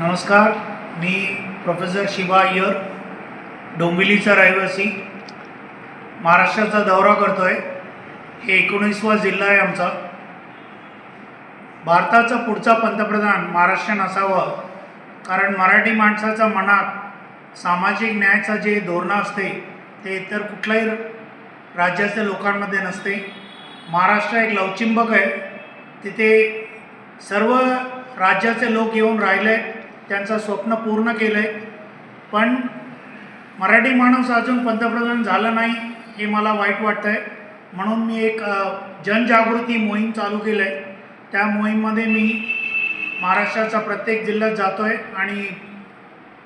नमस्कार मी प्रोफेसर शिवा अय्यर डोंबिवलीचा रहिवासी. महाराष्ट्राचा दौरा करतो आहे हे एकोणीसवा जिल्हा आहे आमचा. भारताचा पुढचा पंतप्रधान महाराष्ट्र असावं कारण मराठी माणसाच्या मनात सामाजिक न्यायाचं जे धोरणं असते ते इतर कुठल्याही राज्याच्या लोकांमध्ये नसते. महाराष्ट्र एक लवचिंबक आहे. तिथे सर्व राज्याचे लोक येऊन राहिले. त्यांचं स्वप्न पूर्ण केलं आहे पण मराठी माणूस अजून पंतप्रधान झाला नाही हे मला वाईट वाटतं आहे म्हणून मी एक जनजागृती मोहीम चालू केलं आहे त्या मोहीममध्ये मी महाराष्ट्राचा प्रत्येक जिल्ह्यात जातो आहे आणि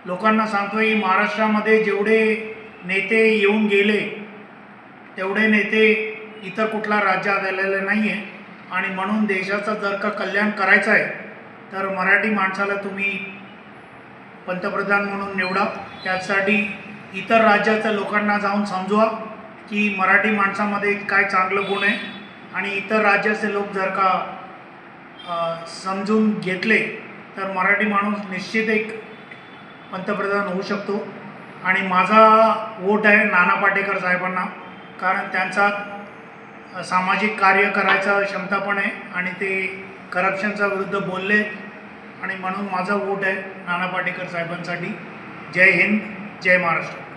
लोकांना सांगतो आहे की महाराष्ट्रामध्ये जेवढे नेते येऊन गेले तेवढे नेते इतर कुठला राज्यात आलेले नाही आहे आणि म्हणून देशाचं जर का कल्याण करायचं आहे तर मराठी माणसाला तुम्ही पंतप्रधान म्हणून निवडा. त्यासाठी इतर राज्याच्या लोकांना जाऊन समजवा की मराठी माणसामध्ये काय चांगलं गुण आहे. आणि इतर राज्याचे लोक जर का समजून घेतले तर मराठी माणूस निश्चित एक पंतप्रधान होऊ शकतो. आणि माझा वोट आहे नाना पाटेकर साहेबांना कारण त्यांचा सामाजिक कार्य करायचा क्षमता पण आहे आणि ते करप्शनच्या विरुद्ध बोलले. आणि म्हणून माझा वोट आहे नाना पाटेकर साहेबांसाठी. जय हिंद जय महाराष्ट्र.